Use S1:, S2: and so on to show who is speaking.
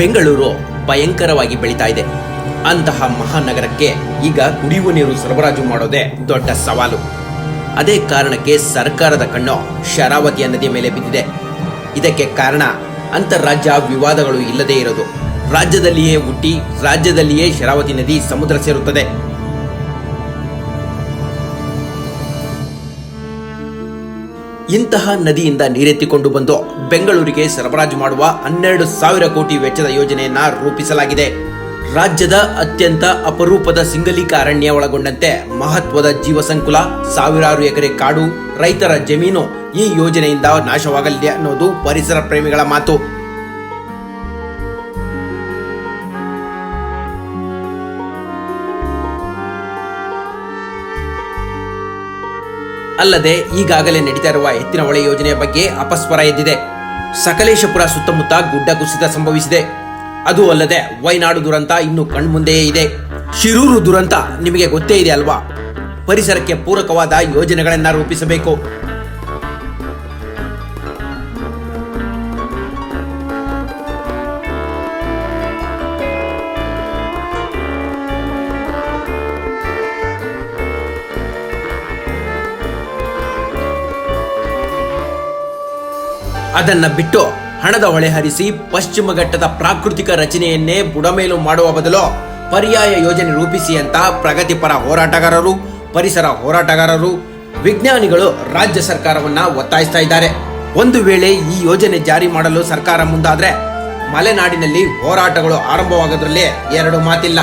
S1: ಬೆಂಗಳೂರು ಭಯಂಕರವಾಗಿ ಬೆಳೀತಾ ಇದೆ. ಅಂತಹ ಮಹಾನಗರಕ್ಕೆ ಈಗ ಕುಡಿಯುವ ನೀರು ಸರಬರಾಜು ಮಾಡೋದೇ ದೊಡ್ಡ ಸವಾಲು. ಅದೇ ಕಾರಣಕ್ಕೆ ಸರ್ಕಾರದ ಕಣ್ಣು ಶರಾವತಿಯ ನದಿಯ ಮೇಲೆ ಬಿದ್ದಿದೆ. ಇದಕ್ಕೆ ಕಾರಣ ಅಂತಾರಾಜ್ಯ ವಿವಾದಗಳು ಇಲ್ಲದೇ ಇರೋದು. ರಾಜ್ಯದಲ್ಲಿಯೇ ಹುಟ್ಟಿ ರಾಜ್ಯದಲ್ಲಿಯೇ ಶರಾವತಿ ನದಿ ಸಮುದ್ರ ಸೇರುತ್ತದೆ. ಇಂತಹ ನದಿಯಿಂದ ನೀರೆತ್ತಿಕೊಂಡು ಬಂದು ಬೆಂಗಳೂರಿಗೆ ಸರಬರಾಜು ಮಾಡುವ ಹನ್ನೆರಡು ಸಾವಿರ ಕೋಟಿ ವೆಚ್ಚದ ಯೋಜನೆಯನ್ನ ರೂಪಿಸಲಾಗಿದೆ. ರಾಜ್ಯದ ಅತ್ಯಂತ ಅಪರೂಪದ ಸಿಂಗಲಿಕ ಅರಣ್ಯ ಒಳಗೊಂಡಂತೆ ಮಹತ್ವದ ಜೀವಸಂಕುಲ, ಸಾವಿರಾರು ಎಕರೆ ಕಾಡು, ರೈತರ ಜಮೀನು ಈ ಯೋಜನೆಯಿಂದ ನಾಶವಾಗಲಿದೆ ಅನ್ನೋದು ಪರಿಸರ ಪ್ರೇಮಿಗಳ ಮಾತು. ಅಲ್ಲದೆ ಈಗಾಗಲೇ ನಡೀತಾ ಇರುವ ಎತ್ತಿನ ಹೊಳೆ ಯೋಜನೆಯ ಬಗ್ಗೆ ಅಪಸ್ವರ ಎದ್ದಿದೆ. ಸಕಲೇಶಪುರ ಸುತ್ತಮುತ್ತ ಗುಡ್ಡ ಕುಸಿತ ಸಂಭವಿಸಿದೆ. ಅದು ಅಲ್ಲದೆ ವೈನಾಡು ದುರಂತ ಇನ್ನು ಕಣ್ಮುಂದೆಯೇ ಇದೆ. ಶಿರೂರು ದುರಂತ ನಿಮಗೆ ಗೊತ್ತೇ ಇದೆ ಅಲ್ವಾ? ಪರಿಸರಕ್ಕೆ ಪೂರಕವಾದ ಯೋಜನೆಗಳನ್ನು ರೂಪಿಸಬೇಕು. ಅದನ್ನ ಬಿಟ್ಟು ಹಣದ ಹೊಳೆ ಹರಿಸಿ ಪಶ್ಚಿಮ ಘಟ್ಟದ ಪ್ರಾಕೃತಿಕ ರಚನೆಯನ್ನೇ ಬುಡಮೇಲು ಮಾಡುವ ಬದಲು ಪರ್ಯಾಯ ಯೋಜನೆ ರೂಪಿಸಿ ಅಂತ ಪ್ರಗತಿಪರ ಹೋರಾಟಗಾರರು, ಪರಿಸರ ಹೋರಾಟಗಾರರು, ವಿಜ್ಞಾನಿಗಳು ರಾಜ್ಯ ಸರ್ಕಾರವನ್ನ ಒತ್ತಾಯಿಸ್ತಾ ಇದ್ದಾರೆ. ಒಂದು ವೇಳೆ ಈ ಯೋಜನೆ ಜಾರಿ ಮಾಡಲು ಸರ್ಕಾರ ಮುಂದಾದ್ರೆ ಮಲೆನಾಡಿನಲ್ಲಿ ಹೋರಾಟಗಳು ಆರಂಭವಾಗೋದ್ರಲ್ಲಿ ಎರಡು ಮಾತಿಲ್ಲ.